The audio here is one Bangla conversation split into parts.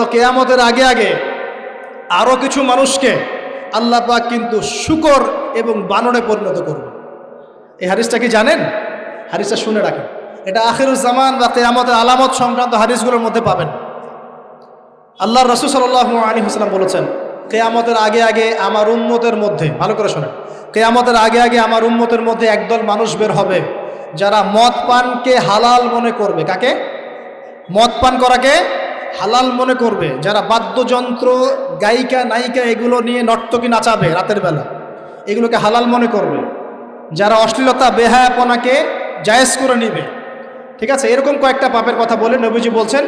হলো কেয়ামতের আগে আগে আরও কিছু মানুষকে আল্লাহ পাক কিন্তু শুকর এবং বানরে পরিণত করবে এই হারিসটা কি জানেন? হারিসটা শুনে রাখেন। এটা আখিরুজ্জামান বা কেয়ামতের আলামত সংক্রান্ত হারিসগুলোর মধ্যে পাবেন। আল্লাহ রসুল সাল্লাহ আলী হাসলাম বলেছেন, কেয়ামতের আগে আগে আমার উম্মতের মধ্যে ভালো করে শোনেন, কেয়ামতের আগে আগে আমার উম্মতের মধ্যে একদল মানুষ বের হবে, যারা মদ পানকে হালাল মনে করবে। কাকে? মদ পান করাকে? হালাল মনে করবে, যারা বাদ্যযন্ত্র, গায়িকা, নায়িকা এগুলো নিয়ে নর্তকী নাচাবে রাতের বেলা, এগুলোকে হালাল মনে করবে। যারা অশ্লীলতা, বেহায়াপনাকে জায়েজ করে নিবে। ঠিক আছে, এরকম কয়েকটা পাপের কথা বলে নবীজি বলছেন,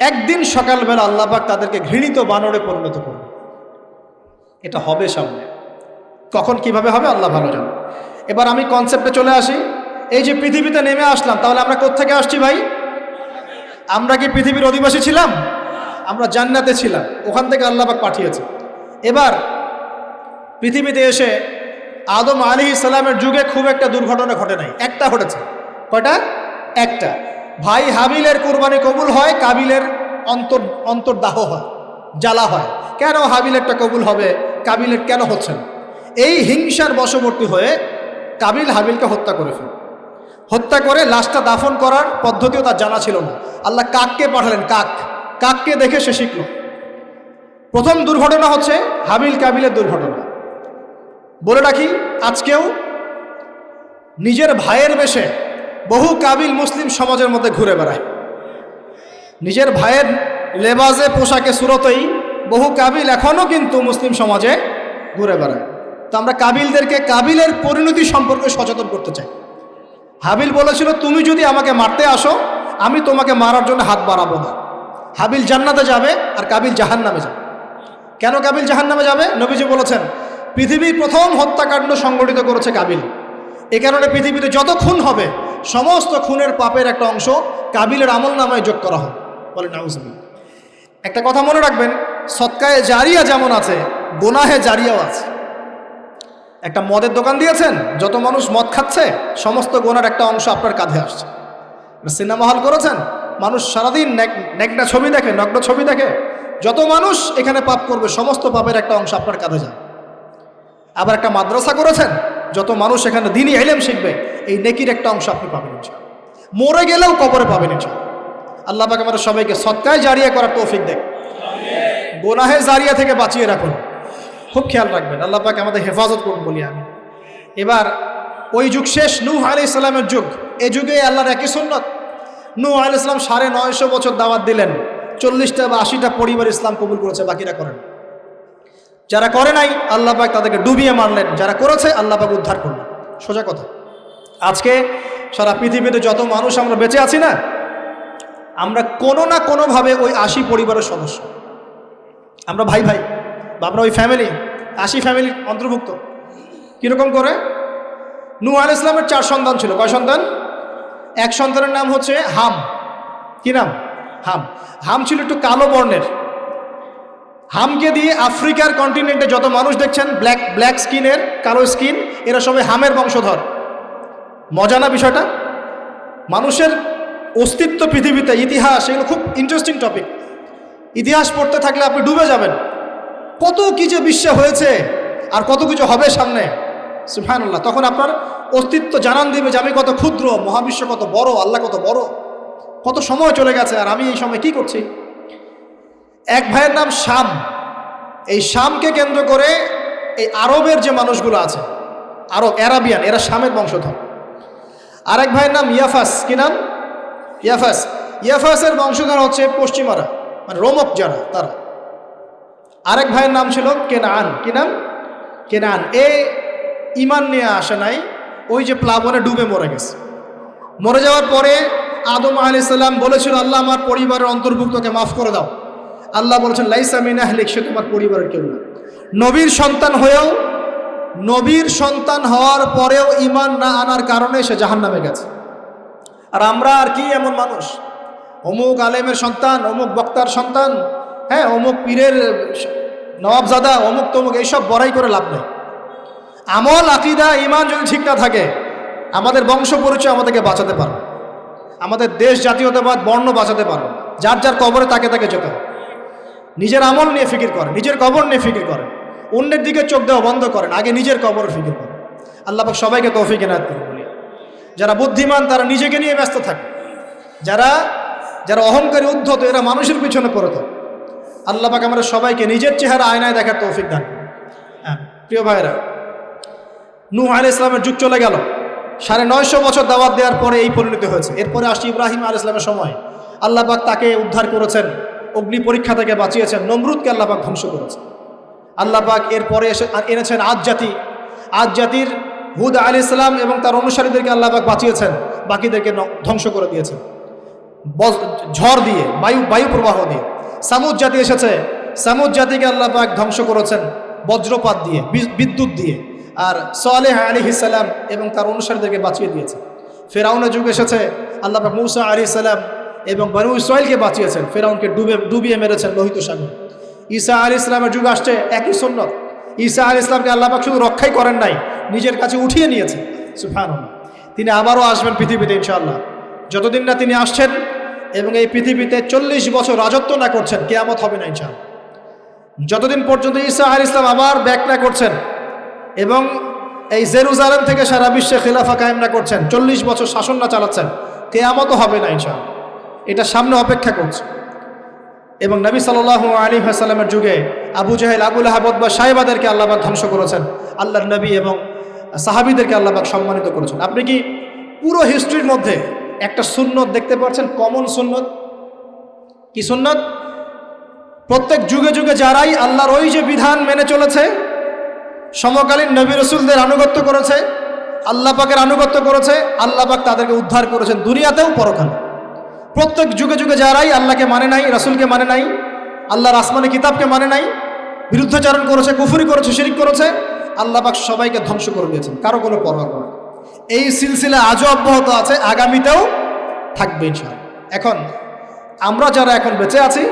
একদিন সকালবেলা আল্লাহবাক তাদেরকে ঘৃণিত বানরে পরিণত করবে। এটা হবে সামনে। কখন কীভাবে হবে আল্লাহ ভালো জানে। এবার আমি কনসেপ্টে চলে আসি। এই যে পৃথিবীতে নেমে আসলাম, তাহলে আমরা কোত্থেকে আসছি ভাই? আমরা কি পৃথিবীর অধিবাসী ছিলাম? আমরা জান্নাতে ছিলাম। ওখান থেকে আল্লাহবাক পাঠিয়েছে। এবার পৃথিবীতে এসে আদম আলী ইসলামের যুগে খুব একটা দুর্ঘটনা ঘটে নাই। একটা ঘটেছে। কয়টা? একটা। ভাই হাবিলের কুরবানি কবুল হয়, কাবিলের অন্তর, অন্তর্দাহ হয়, জ্বালা হয়। কেন হাবিলেরটা কবুল হবে? কাবিলের কেন হচ্ছে না? এই হিংসার বশবর্তী হয়ে কাবিল হাবিলকে হত্যা করে ফেল। হত্যা করে লাশটা দাফন করার পদ্ধতিও তার জানা ছিল না। আল্লাহ কাককে পাঠালেন, কাক। কাককে দেখে সে শিখল। প্রথম দুর্ঘটনা হচ্ছে হাবিল কাবিলের দুর্ঘটনা। বলে রাখি, আজকেও নিজের ভাইয়ের বেশে বহু কাবিল মুসলিম সমাজের মধ্যে ঘুরে বেড়ায়। নিজের ভাইয়ের লেবাজে, পোশাকে, সুরতেই বহু কাবিল এখনও কিন্তু মুসলিম সমাজে ঘুরে বেড়ায়। তো আমরা কাবিলদেরকে কাবিলের পরিণতি সম্পর্কে সচেতন করতে চাই। হাবিল বলেছিল, তুমি যদি আমাকে মারতে আসো, আমি তোমাকে মারার জন্য হাত বাড়াবো না। হাবিল জান্নাতে যাবে আর কাবিল জাহান নামে যাবে। কেন কাবিল জাহান নামে যাবে? নবীজি বলেছেন, পৃথিবীর প্রথম হত্যাকাণ্ড সংগঠিত করেছে কাবিল। এ কারণে পৃথিবীতে যত খুন হবে, সমস্ত খুনের পাপের একটা অংশ কাবিলের আমল নামায় যোগ করা হয় বলে নাউজুবিল একটা কথা মনে রাখবেন, সৎকায়ে জারিয়া যেমন আছে, গোনাহে জারিয়াও আছে। একটা মদের দোকান দিয়েছেন, যত মানুষ মদ খাচ্ছে, সমস্ত গোনার একটা অংশ আপনার কাঁধে আসছে সিনেমা হল করেছেন, মানুষ সারাদিন নেকটা ছবি দেখে, নগ্ন ছবি দেখে, যত মানুষ এখানে পাপ করবে, সমস্ত পাপের একটা অংশ আপনার কাঁধে যায় আবার একটা মাদ্রাসা করেছেন, যত মানুষ এখানে দিনই এলেম শিখবে, এই নেকির একটা অংশ আপনি পাবেন। মরে গেলেও কবরে পাবেন ইনশাআল্লাহ। আল্লাহ পাক আমাদের সবাইকে সৎকায় জারিয়া করার তৌফিক দেখ গোনাহে জারিয়া থেকে বাঁচিয়ে রাখুন খুব খেয়াল রাখবেন, আল্লাহ পাক আমাদের হেফাজত করুন বলি আমি। এবার, ওই যুগ শেষ, নূহ আলি ইসলামের যুগ। এ যুগে আল্লাহর একই সুন্নত। নূহ আলি ইসলাম সাড়ে নয়শো বছর দাওয়াত দিলেন। চল্লিশটা বা আশিটা পরিবার ইসলাম কবুল করেছে, বাকিরা করেন। যারা করে নাই, আল্লাহ পাক তাদেরকে ডুবিয়ে মারলেন। যারা করেছে, আল্লাহ পাক উদ্ধার করলেন। সোজা কথা। আজকে সারা পৃথিবীতে যত মানুষ আমরা বেঁচে আছি না, আমরা কোনো না কোনোভাবে ওই আশি পরিবারের সদস্য। আমরা ভাই ভাই। বা আমরা ওই ফ্যামিলি আশি ফ্যামিলির অন্তর্ভুক্ত। কীরকম করে? নূহ আল ইসলামের চার সন্তান ছিল। কয় সন্তান? এক সন্তানের নাম হচ্ছে হাম। কি নাম? হাম। হাম ছিল একটু কালো বর্ণের। হামকে দিয়ে আফ্রিকার কন্টিনেন্টে যত মানুষ দেখছেন ব্ল্যাক ব্ল্যাক স্কিনের কালো স্কিন এরা সবাই হামের বংশধর। মজা না বিষয়টা? মানুষের অস্তিত্ব পৃথিবীতে, ইতিহাস, এগুলো খুব ইন্টারেস্টিং টপিক ইতিহাস পড়তে থাকলে আপনি ডুবে যাবেন। কত কি যে বিশ্বে হয়েছে আর কত কিছু হবে সামনে? সুফানুল্লাহ তখন আপনার অস্তিত্ব জানান দিবে যে আমি কত ক্ষুদ্র, মহাবিশ্ব কত বড়, আল্লাহ কত বড়। কত সময় চলে গেছে আর আমি এই সময় কি করছি? এক ভাইয়ের নাম শাম। এই শামকে কেন্দ্র করে এই আরবের যে মানুষগুলো আছে, আরব, অ্যারাবিয়ান, এরা শামের বংশধর। আরেক ভাইয়ের নাম ইয়াফাস। কি নাম? ইয়াফাস। ইয়াফাসের বংশধর হচ্ছে পশ্চিমারা মানে রোমক যারা, তারা। আরেক ভাইয়ের নাম ছিল কেনান। কি নাম? কেনান। এ ইমান নিয়ে আসে নাই, ওই যে প্লাবনে ডুবে মরে গেছে। মরে যাওয়ার পরে আদম আলি সাল্লাম বলেছিল, আল্লাহ আমার পরিবারের অন্তর্ভুক্তকে মাফ করে দাও। আল্লাহ বলেছেন, লাইসা মিন আহলিক, সে তোমার পরিবারের কেউ না। নবীর সন্তান হয়েও, নবীর সন্তান হওয়ার পরেও ইমান না আনার কারণে সে জাহান নামে গেছে। আর আমরা আর কি এমন মানুষ? অমুক আলেমের সন্তান, অমুক বক্তার সন্তান হ্যাঁ অমুক পীরের নবাবজাদা অমুক তমুক, এইসব বড়াই করে লাভ নেই। আমল, আকিদা ইমান যদি ঠিক না থাকে, আমাদের বংশ পরিচয় আমাদেরকে বাঁচাতে পারবে। আমাদের দেশ, জাতীয়তাবাদ, বর্ণ বাঁচাতে পারবে। যার যার কবরে তাকে তাকে যেতে নিজের আমল নিয়ে ফিকির করেন, নিজের কবর নিয়ে ফিকির করেন। অন্যের দিকে চোখ দেওয়া বন্ধ করেন, আগে নিজের কবর ফিকির করেন। আল্লাপাক সবাইকে তৌফিক এনায়ত করে বলি যারা বুদ্ধিমান, তারা নিজেকে নিয়ে ব্যস্ত থাকে। যারা যারা অহংকারী, উদ্ধত, এরা মানুষের পিছনে পড়ে থাকে। আল্লাহ পাক আমরা সবাইকে নিজের চেহারা আয়নায় দেখার তৌফিক দান। হ্যাঁ প্রিয় ভাইরা নূহ আলী ইসলামের যুগ চলে গেল। সাড়ে নয়শো বছর দাওয়াত দেওয়ার পরে এই পরিণতি হয়েছে। এরপরে আসছে ইব্রাহিম আল ইসলামের সময়। আল্লাহ পাক তাকে উদ্ধার করেছেন, অগ্নি পরীক্ষা থেকে বাঁচিয়েছেন, নমরুদকে আল্লাহ পাক ধ্বংস করেছেন। আল্লাহ পাক এরপরে এসে এনেছেন আজ জাতি। আজ জাতির হুদ আলী ইসলাম এবং তার অনুসারীদেরকে আল্লাহ পাক বাঁচিয়েছেন, বাকিদেরকে ধ্বংস করে দিয়েছেন। ঝড় দিয়ে, বায়ু বায়ু প্রবাহ দিয়ে। সামুদ জাতি এসেছে। সামুদ জাতিকে আল্লাহ পাক ধ্বংস করেছেন বজ্রপাত দিয়ে বিদ্যুৎ দিয়ে। আর সোয়ালেহ আলী ইসাল্লাম এবং তার অনুসারীদেরকে বাঁচিয়ে দিয়েছে। ফেরাউনের যুগ এসেছে, আল্লাহ পাক মুসা আলী সাল্লাম এবং বানু ইসরায়েলকে বাঁচিয়েছেন। ফেরাউনকে ডুবে, ডুবিয়ে মেরেছেন লোহিত সাগর। ঈসা আলী ইসলামের যুগ আসছে, একই সন্ন্যত ঈসা আলী ইসলামকে আল্লাহ পাক শুধু রক্ষাই করেন নাই, নিজের কাছে উঠিয়ে নিয়েছে। সুফান তিনি আবারও আসবেন পৃথিবীতে ইনশাআল্লাহ। যতদিন না তিনি আসছেন এবং এই পৃথিবীতে চল্লিশ বছর রাজত্ব না করছেন, কেয়ামত হবে না ইনশাআল্লাহ। যতদিন পর্যন্ত ঈসা আল ইসলাম আবার ব্যাক না করছেন এবং এই জেরুজালেম থেকে সারা বিশ্বে খিলাফা কায়েম না করছেন, চল্লিশ বছর শাসন না চালাচ্ছেন, কেয়ামতও হবে না ইনশাআল্লাহ। এটা সামনে অপেক্ষা করছে। এবং নবী সাল আলী হাসালামের যুগে আবু জাহেল আবুল আহাবদ বা সাহেবাদেরকে আল্লাহবাক ধ্বংস করেছেন। আল্লাহর নবী এবং সাহাবিদেরকে আল্লাহবাক সম্মানিত করেছেন। আপনি কি পুরো হিস্ট্রির মধ্যে একটা সুন্নত, দেখতে পাচ্ছেন কমন সুন্নত। কি সুন্নত? প্রত্যেক যুগে যুগে যারাই আল্লাহর ওই যে বিধান মেনে চলেছে, সমকালীন নবী রসুলদের আনুগত্য করেছে, আল্লাহ পাকের আনুগত্য করেছে, আল্লাহ পাক তাদেরকে উদ্ধার করেছেন দুনিয়াতেও পরকালে। প্রত্যেক যুগে যুগে যারাই আল্লাহকে মানে নাই, রাসুলকে মানে নাই, আল্লাহর আসমানি কিতাবকে মানে নাই, বিরুদ্ধাচারণ করেছে, কুফুরি করেছে, শিরিক করেছে, আল্লাহ পাক সবাইকে ধ্বংস করে দিয়েছেন, কারও কোনো পরোয়া করে। এই সিলসিলা আজও অব্যাহত আছে, আগামীতেও থাকবে এখন আমরা যারা এখন বেঁচে আছি,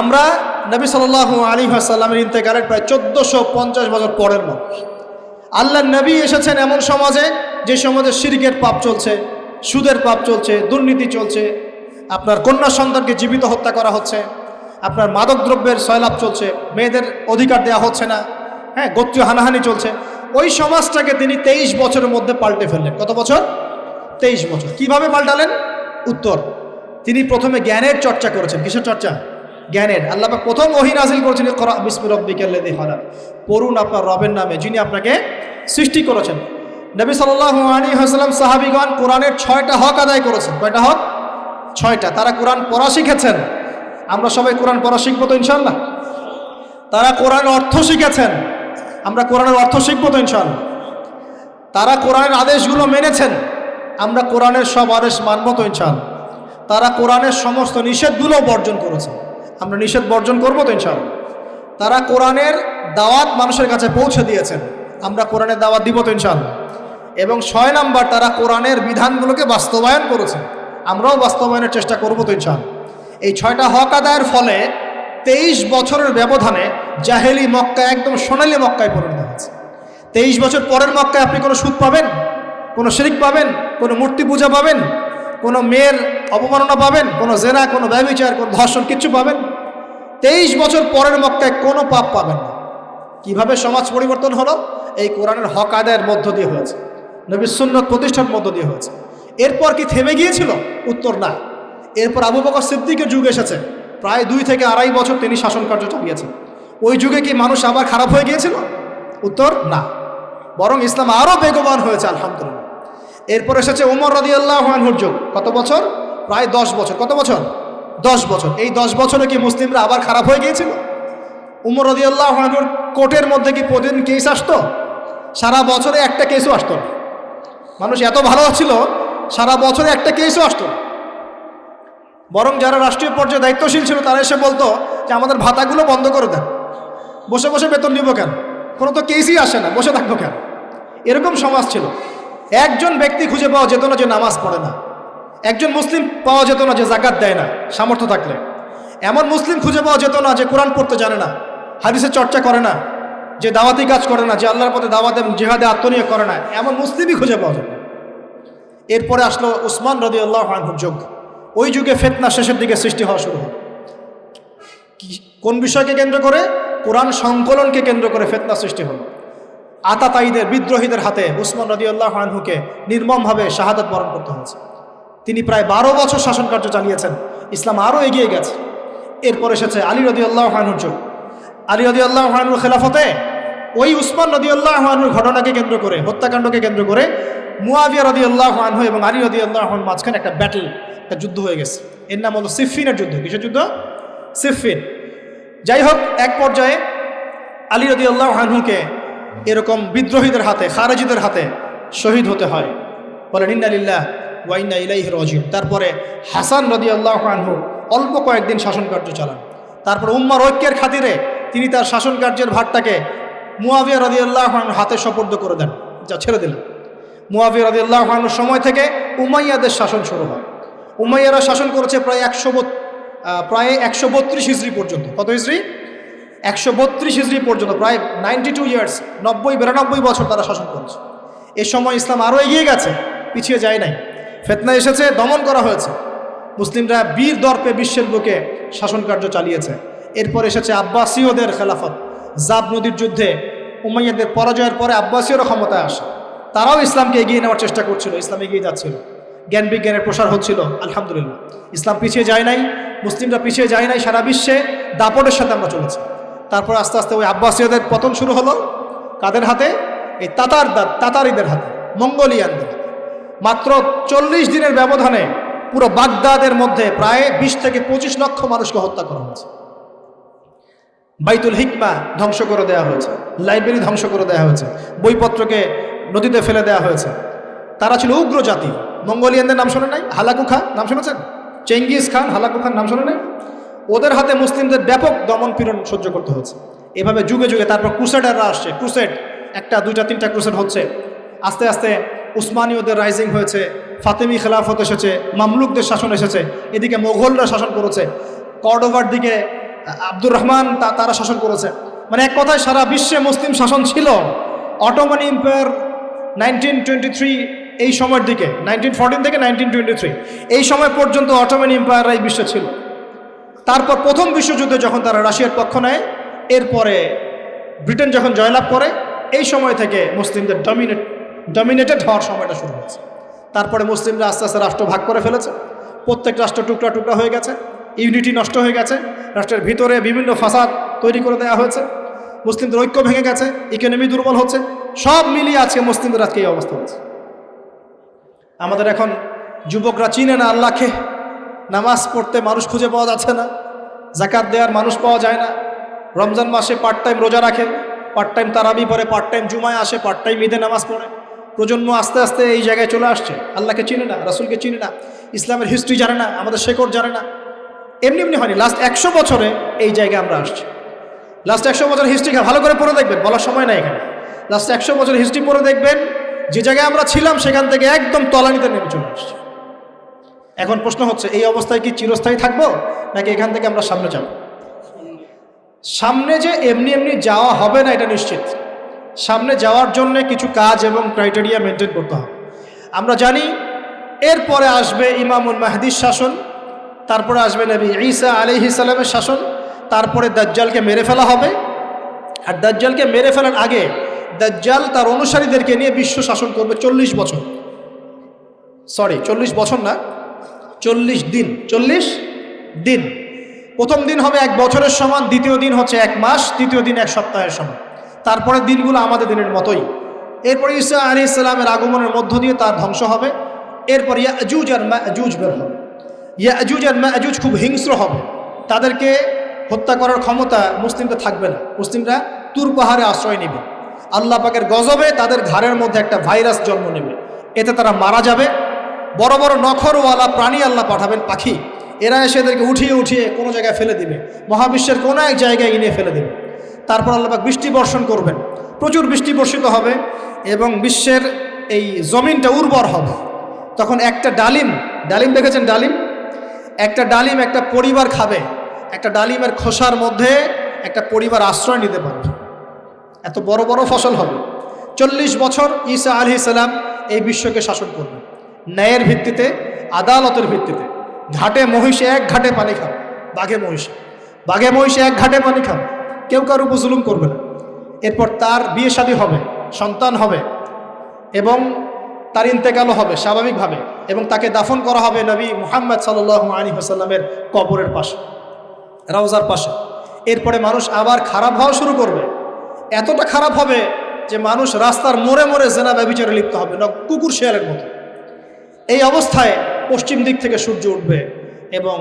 আমরা নবী সাল্লাল্লাহু আলী আসাল্লামের ইন্তেকালের প্রায় চোদ্দোশো পঞ্চাশ বছর পরের মানুষ। আল্লাহ নবী এসেছেন এমন সমাজে, যে সমাজে শিরকের পাপ চলছে, সুদের পাপ চলছে, দুর্নীতি চলছে, আপনার কন্যা সন্তানকে জীবিত হত্যা করা হচ্ছে, আপনার মাদক দ্রব্যের সয়লাভ চলছে, মেয়েদের অধিকার দেওয়া হচ্ছে না হ্যাঁ গোত্রীয় হানাহানি চলছে। ওই সমাজটাকে তিনি তেইশ বছরের মধ্যে পাল্টে ফেললেন। কত বছর? তেইশ বছর। কীভাবে পাল্টালেন? উত্তর, তিনি প্রথমে জ্ঞানের চর্চা করেছেন। কিসের চর্চা? জ্ঞানের। আল্লাহ প্রথম ওহি নাজিল করেছেন করা বিসমি রব্বিকাল্লাযী খালাক। পড়ুন আপনার রবের নামে, যিনি আপনাকে সৃষ্টি করেছেন। নবী সাল্লাল্লাহু আলাইহি ওয়াসাল্লাম সাহাবীগণ কোরআনের ছয়টা হক আদায় করেছেন। কয়টা হক? ছয়টা। তারা কোরআন পড়া শিখেছেন। আমরা সবাই কোরআন পড়া শিখব তো ইনশাল্লাহ তারা কোরআন অর্থ শিখেছেন। আমরা কোরআনের অর্থ শিখব তো ইনশাল্লাহ তারা কোরআনের আদেশগুলো মেনেছেন, আমরা কোরআনের সব আদেশ মানব তো ইনশাল্লাহ তারা কোরআনের সমস্ত নিষেধগুলো বর্জন করেছে, আমরা নিষেধ বর্জন করব তো ইনশাল্লাহ তারা কোরআনের দাওয়াত মানুষের কাছে পৌঁছে দিয়েছেন, আমরা কোরআনের দাওয়াত দিব তো ইনশাল্লাহ এবং ছয় নাম্বার, তারা কোরআনের বিধানগুলোকে বাস্তবায়ন করেছেন আমরাও বাস্তবায়নের চেষ্টা করব তো ইনশাল্লাহ এই ছয়টা হক আদায়ের ফলে তেইশ বছরের ব্যবধানে জাহেলি মক্কা একদম সোনালি মক্কায় পরিণত হয়েছে। তেইশ বছর পরের মক্কায় আপনি কোনো সুদ পাবেন? কোনো শিরিক পাবেন? কোনো মূর্তি পূজা পাবেন? কোনো মেয়ের অপমাননা পাবেন? কোনো জেনা, কোনো ব্যবচার, কোনো ধর্ষণ কিচ্ছু পাবেন? তেইশ বছর পরের মক্কায় কোনো পাপ পাবেন না। কীভাবে সমাজ পরিবর্তন হলো? এই কোরআনের হক আদায়ের মধ্য দিয়ে হয়েছে। নবী সুন্নত প্রতিষ্ঠার মধ্য দিয়ে হয়েছে। এরপর কি থেমে গিয়েছিল? উত্তর না। এরপর আবু বকর সিদ্দিকের যুগ এসেছে। প্রায় দুই থেকে আড়াই বছর তিনি শাসন কার্য চালিয়েছেন। ওই যুগে কি মানুষ আবার খারাপ হয়ে গিয়েছিল? উত্তর, না। বরং ইসলাম আরও বেগবান হয়েছে, আলহামদুলিল্লাহ। এরপর এসেছে উমর রদি আল্লাহর যুগ। কত বছর? প্রায় দশ বছর। কত বছর? দশ বছর। এই দশ বছরে কি মুসলিমরা আবার খারাপ হয়ে গিয়েছিল? উমর রদি আল্লাহর কোর্টের মধ্যে কি প্রতিদিন কেস আসতো? সারা বছরে একটা কেসও আসতো না। মানুষ এত ভালো ছিল, সারা বছরে একটা কেসও আসতো না। বরং যারা রাষ্ট্রীয় পর্যায়ে দায়িত্বশীল ছিল, তারা এসে বলতো যে, আমাদের ভাতাগুলো বন্ধ করে দেন। বসে বসে বেতন নিব কেন? কোনো তো কেসই আসে না। বসে থাকব কেন? এরকম সমাজ ছিল। একজন ব্যক্তি খুঁজে পাওয়া যেত না যে নামাজ পড়ে না। একজন মুসলিম পাওয়া যেত না যে জাকাত দেয় না, সামর্থ্য থাকলে। এমন মুসলিম খুঁজে পাওয়া যেত না যে কোরআন পড়তে জানে না হাদিসের চর্চা করে না, যে দাওয়াতি কাজ করে না, যে আল্লাহর পথে দাওয়াত এবং জেহাদে আত্মনিয়োগ করে না। এমন মুসলিমই খুঁজে পাওয়া যেত। এরপরে আসলো উসমান রদি আল্লাহ যুগ। ওই যুগে ফেতনা শেষের দিকে সৃষ্টি হওয়া শুরু হয় কোন বিষয়কে কেন্দ্র করে? কোরআন সংকলনকে কেন্দ্র করে ফেতনা সৃষ্টি হলো। আতাতাইদের, বিদ্রোহীদের হাতে উসমান রদি আল্লাহ আনহুকে নির্মমভাবে শাহাদত বরণ করতে হয়েছে। তিনি প্রায় বারো বছর শাসন কার্য চালিয়েছেন। ইসলাম আরও এগিয়ে গেছে। এরপর এসেছে আলী রদি আল্লাহ আনহুর যুগ। আলী রদি আল্লাহ আনহুর খেলাফতে ওই উসমান রদি আল্লাহ আনহুর ঘটনাকে কেন্দ্র করে, হত্যাকাণ্ডকে কেন্দ্র করে মুয়াবিয়া রদি আল্লাহ আনহু এবং আলী রদি আল্লাহ মাঝখানে একটা ব্যাটল একটা যুদ্ধ হয়ে গেছে। এর নাম হলো সিফিনের যুদ্ধ। কিসের যুদ্ধ? সিফিন যাই হোক, এক পর্যায়ে আলী রদি আল্লাহ আনহুকে এরকম বিদ্রোহীদের হাতে, খারেজিদের হাতে শহীদ হতে হয়। বলেন ইন্নালিল্লাহ ওয়াইন্না ইলাইহ রজিম তারপরে হাসান রদি আল্লাহ আনহু অল্প কয়েকদিন শাসন কার্য চালান। তারপর উম্মার ঐক্যের খাতিরে তিনি তার শাসন কার্যের ভারটাকে মুয়াবিয়া রদি আল্লাহ হাতে সপর্দ করে দেন। যা ছেড়ে দিলেন। মুয়াবিয়া রদি আল্লাহ সময় থেকে উমাইয়াদের শাসন শুরু হয়। উমাইয়ারা শাসন করেছে প্রায় একশো প্রায় একশো বত্রিশ হিজড়ি পর্যন্ত। কত হিজড়ি একশো বত্রিশ হিজড়ি পর্যন্ত, প্রায় নাইনটি টু ইয়ার্স, নব্বই, বিরানব্বই বছর তারা শাসন করেছে। এ সময় ইসলাম আরও এগিয়ে গেছে, পিছিয়ে যায় নাই। ফেতনা এসেছে, দমন করা হয়েছে। মুসলিমরা বীর দর্পে বিশ্বের বুকে শাসন কার্য চালিয়েছে। এরপর এসেছে আব্বাসীয়দের খেলাফত। জাব নদীর যুদ্ধে উমাইয়াদের পরাজয়ের পরে আব্বাসীয়রা ক্ষমতায় আসে। তারাও ইসলামকে এগিয়ে নেওয়ার চেষ্টা করছিল, ইসলাম এগিয়ে যাচ্ছিল। জ্ঞান বিজ্ঞানের প্রসার হচ্ছিল, আলহামদুলিল্লাহ। ইসলাম পিছিয়ে যায় নাই, মুসলিমরা পিছিয়ে যায় নাই, সারা বিশ্বে দাপটের সাথে আমরা চলেছি। তারপর আস্তে আস্তে ওই আব্বাসীয়দের পতন শুরু হলো। কাদের হাতে? এই তাতার তাতারিদের হাতে, মঙ্গোলিয়ানদের হাতে। মাত্র চল্লিশ দিনের ব্যবধানে পুরো বাগদাদের মধ্যে প্রায় বিশ থেকে পঁচিশ লক্ষ মানুষকে হত্যা করা হয়েছে। বাইতুল হিকমা ধ্বংস করে দেওয়া হয়েছে, লাইব্রেরি ধ্বংস করে দেওয়া হয়েছে। বইপত্রকে নদীতে ফেলে দেওয়া হয়েছে। তারা ছিল উগ্র জাতি। মঙ্গোলিয়ানদের নাম শোনে নাই? হালাকু খা নাম শুনেছেন? চেঙ্গিস খান হালাকু খান নাম শোনে নাই? ওদের হাতে মুসলিমদের ব্যাপক দমন পীড়ন সহ্য করতে হচ্ছে এভাবে যুগে যুগে তারপর ক্রুসেডাররা আসছে। ক্রুসেড, একটা, দুইটা, তিনটা ক্রুসেড হচ্ছে। আস্তে আস্তে উসমানীয়দের রাইজিং হয়েছে, ফাতেমি খেলাফত এসেছে, মামলুকদের শাসন এসেছে, এদিকে মোগলরা শাসন করেছে, কর্ডোভার দিকে আব্দুর রহমান তারা শাসন করেছে। মানে এক কথায় সারা বিশ্বে মুসলিম শাসন ছিল। Ottoman empire nineteen twenty three, এই সময়ের দিকে, নাইনটিন ফোরটিন থেকে নাইনটিন টোয়েন্টি থ্রি, এই সময় পর্যন্ত অটোমান এম্পায়াররা এই বিশ্বে ছিল। তারপর প্রথম বিশ্বযুদ্ধে যখন তারা রাশিয়ার পক্ষ নেয়, এরপরে ব্রিটেন যখন জয়লাভ করে, এই সময় থেকে মুসলিমদের ডমিনেট ডমিনেটেড হওয়ার সময়টা শুরু হয়েছে। তারপরে মুসলিমরা আস্তে আস্তে রাষ্ট্র ভাগ করে ফেলেছে। প্রত্যেক রাষ্ট্র টুকরা টুকরা হয়ে গেছে, ইউনিটি নষ্ট হয়ে গেছে, রাষ্ট্রের ভিতরে বিভিন্ন ফাসাদ তৈরি করে দেওয়া হয়েছে। মুসলিমদের ঐক্য ভেঙে গেছে ইকোনমি দুর্বল হচ্ছে। সব মিলিয়ে আজকে মুসলিমদের আজকে এই অবস্থা হচ্ছে। আমাদের এখন যুবকরা চিনে না আল্লাহকে। নামাজ পড়তে মানুষ খুঁজে পাওয়া যাচ্ছে না। জাকাত দেওয়ার মানুষ পাওয়া যায় না। রমজান মাসে পার্ট টাইম রোজা রাখে পার্ট টাইম তারাবি পরে পার্ট টাইম জুমায় আসে পার্ট টাইম ঈদে নামাজ পড়ে। প্রজন্ম আস্তে আস্তে এই জায়গায় চলে আসছে। আল্লাহকে চিনে না, রাসুলকে চিনে না, ইসলামের হিস্ট্রি জানে না, আমাদের শেকড় জানে না। এমনি এমনি হয়নি। লাস্ট একশো বছরে এই জায়গায় আমরা আসছি। লাস্ট একশো বছরের হিস্ট্রি ভালো করে পড়ে দেখবেন, বলার সময় নাই এখানে। লাস্ট একশো বছর হিস্ট্রি পড়ে দেখবেন, যে জায়গায় আমরা ছিলাম, সেখান থেকে একদম তলানিতে নেমে চলে আসছি। এখন প্রশ্ন হচ্ছে, এই অবস্থায় কি চিরস্থায়ী থাকব, নাকি এখান থেকে আমরা সামনে যাব? সামনে যে এমনি এমনি যাওয়া হবে না, এটা নিশ্চিত। সামনে যাওয়ার জন্য কিছু কাজ এবং ক্রাইটেরিয়া মেনটেন করতে হবে। আমরা জানি, এরপরে আসবে ইমামুল মাহদির শাসন, তারপরে আসবে নবী ঈসা আলিহি সালামের শাসন, তারপরে দাজ্জালকে মেরে ফেলা হবে। আর দাজ্জালকে মেরে ফেলার আগে দাজ্জাল তার অনুসারীদেরকে নিয়ে বিশ্ব শাসন করবে চল্লিশ বছর। সরি চল্লিশ বছর না, চল্লিশ দিন চল্লিশ দিন। প্রথম দিন হবে এক বছরের সমান, দ্বিতীয় দিন হচ্ছে এক মাস, তৃতীয় দিন এক সপ্তাহের সমান। তারপরে দিনগুলো আমাদের দিনের মতোই। এরপরে ঈসা আলী ইসলামের আগমনের মধ্য দিয়ে তার ধ্বংস হবে। এরপর ইয়াজুজ আর মাজুজ বের হবে। ইয়াজুজ আর মাজুজ খুব হিংস্র হবে। তাদেরকে হত্যা করার ক্ষমতা মুসলিমরা থাকবে না। মুসলিমরা তুর পাহাড়ে আশ্রয় নেবে। আল্লাহ পাকের গজবে তাদের ঘাড়ের মধ্যে একটা ভাইরাস জন্ম নেবে। এতে তারা মারা যাবে। বড় বড় নখরওয়ালা প্রাণী আল্লাহ পাঠাবেন পাখি। এরা এসে এদেরকে উঠিয়ে উঠিয়ে কোনো জায়গায় ফেলে দিবে। মহাবিশ্বের কোনো এক জায়গায় এনে ফেলে দেবে। তারপর আল্লাপাক বৃষ্টি বর্ষণ করবেন। প্রচুর বৃষ্টি বর্ষিত হবে এবং বিশ্বের এই জমিনটা উর্বর হবে। তখন একটা ডালিম ডালিম দেখেছেন ডালিম? একটা ডালিম একটা পরিবার খাবে। একটা ডালিমের খোসার মধ্যে একটা পরিবার আশ্রয় নিতে পারবে। এত বড় বড় ফসল হবে। চল্লিশ বছর ঈসা আলি সালাম এই বিশ্বকে শাসন করবেন ন্যায়ের ভিত্তিতে, আদালতের ভিত্তিতে। ঘাটে মহিষে এক ঘাটে পানি খাবে বাঘে মহিষে। বাঘে মহিষে এক ঘাটে পানি খাবে কেউ কারও উপর জুলুম করবে না। এরপর তার বিয়ে শাদী হবে, সন্তান হবে এবং তার ইন্তেকালও হবে স্বাভাবিকভাবে এবং তাকে দাফন করা হবে নবী মুহাম্মদ সাল্লাহ আলী হাসাল্লামের কবরের পাশে রাউজার পাশে। এরপরে মানুষ আবার খারাপ হওয়া শুরু করবে। এতটা খারাপ হবে যে মানুষ রাস্তার মোড়ে মোড়ে জেনা ব্যবিচারে লিপ্ত হবে, না, কুকুর শেয়ালের মতো। এই অবস্থায় পশ্চিম দিক থেকে সূর্য উঠবে এবং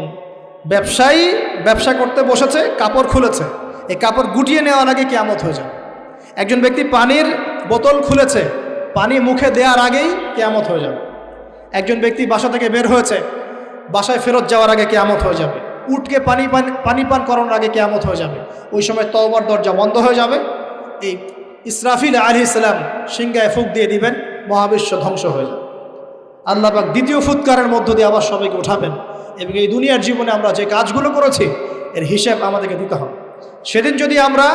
ব্যবসায়ী ব্যবসা করতে বসেছে, কাপড় খুলেছে। এই কাপড় গুটিয়ে নেওয়ার আগে কেয়ামত হয়ে যাবে। একজন ব্যক্তি পানির বোতল খুলেছে, পানি মুখে দেওয়ার আগেই কেয়ামত হয়ে যাবে। একজন ব্যক্তি বাসা থেকে বের হয়েছে, বাসায় ফেরত যাওয়ার আগে কেয়ামত হয়ে যাবে। উঠকে পানি পান পানি পান করানোর আগে কেয়ামত হয়ে যাবে। ওই সময় তওবার দরজা বন্ধ হয়ে যাবে। এই ইসরাফিল আলি ইসলাম সিংগায় ফুক দিয়ে দিবেন, মহাবিশ্ব ধ্বংস হয়ে যাবে আল্লাহ পাক দ্বিতীয় ফুৎকারের মধ্য দিয়ে আবার সবাইকে উঠাবেন এবং এই দুনিয়ার জীবনে আমরা যে কাজগুলো করেছি, এর হিসাব আমাদেরকে দিতে হবে সেদিন যদি আমরা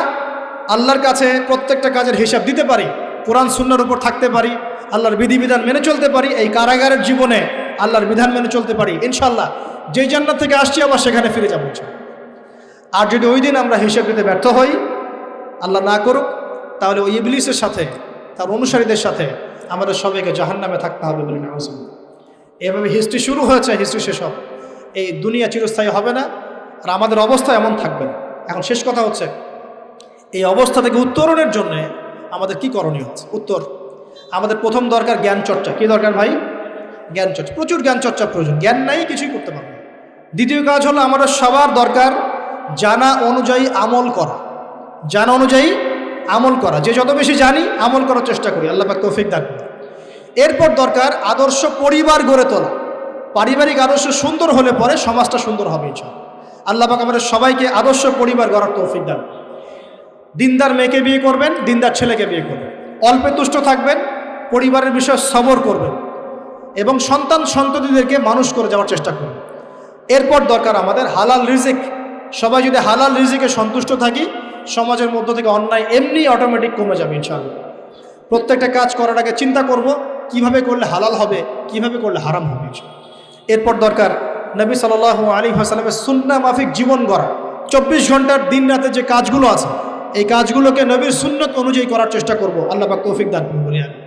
আল্লাহর কাছে প্রত্যেকটা কাজের হিসাব দিতে পারি, কোরআন সুন্নার উপর থাকতে পারি, আল্লাহর বিধিবিধান মেনে চলতে পারি, এই কারাগারের জীবনে আল্লাহর বিধান মেনে চলতে পারি ইনশাল্লাহ যেই জান্নাত থেকে আসছি আবার সেখানে ফিরে যাব। আর যদি ওই দিন আমরা হিসাব দিতে ব্যর্থ হই আল্লাহ না করুক, তাহলে ওই ইবলিসের সাথে, তার অনুসারীদের সাথে আমাদের সবাইকে জাহান্নামে থাকতে হবে বলে নাউজুবিল্লাহ। এভাবে হিস্ট্রি শুরু হয়েছে হিস্ট্রি শেষ হবে। এই দুনিয়া চিরস্থায়ী হবে না, আর আমাদের অবস্থা এমন থাকবে না। এখন শেষ কথা হচ্ছে, এই অবস্থা থেকে উত্তরণের জন্যে আমাদের কি করণীয় আছে উত্তর, আমাদের প্রথম দরকার জ্ঞান চর্চা। কি দরকার ভাই? জ্ঞান চর্চা। প্রচুর জ্ঞান চর্চা প্রয়োজন। জ্ঞান নাই, কিছুই করতে পারব দ্বিতীয় কাজ হলো আমাদের সবার দরকার জানা অনুযায়ী আমল করা। জানা অনুযায়ী আমল করা। যে যত বেশি জানি, আমল করার চেষ্টা করি। আল্লাহ পাক তৌফিক দান। এরপর দরকার আদর্শ পরিবার গড়ে তোলা। পারিবারিক আদর্শ সুন্দর হলে পরে সমাজটা সুন্দর হবে আল্লাহ পাক আমাদের সবাইকে আদর্শ পরিবার গড়ার তৌফিক দান। দিনদার মেয়েকে বিয়ে করবেন, দিনদার ছেলেকে বিয়ে করবেন। অল্পে তুষ্ট থাকবেন, পরিবারের বিষয়ে সবর করবেন এবং সন্তান সন্ততিদেরকে মানুষ করে যাওয়ার চেষ্টা করবেন এরপর দরকার আমাদের হালাল রিজিক। সবাই যদি হালাল রিজিকে সন্তুষ্ট থাকি সমাজের মধ্য থেকে অন্যায় এমনি অটোমেটিক কমে যাবে ইনশাআল্লাহ। প্রত্যেকটা কাজ করার আগে চিন্তা করব, কীভাবে করলে হালাল হবে, কীভাবে করলে হারাম হবে এরপর দরকার নবী সাল আলী হাসালামের সুন্না মাফিক জীবন গড়া। চব্বিশ ঘণ্টার দিন রাতে যে কাজগুলো আছে, এই কাজগুলোকে নবীর সুন্নত অনুযায়ী করার চেষ্টা করব। আল্লাহ তৌফিক দান করুন বলি আমি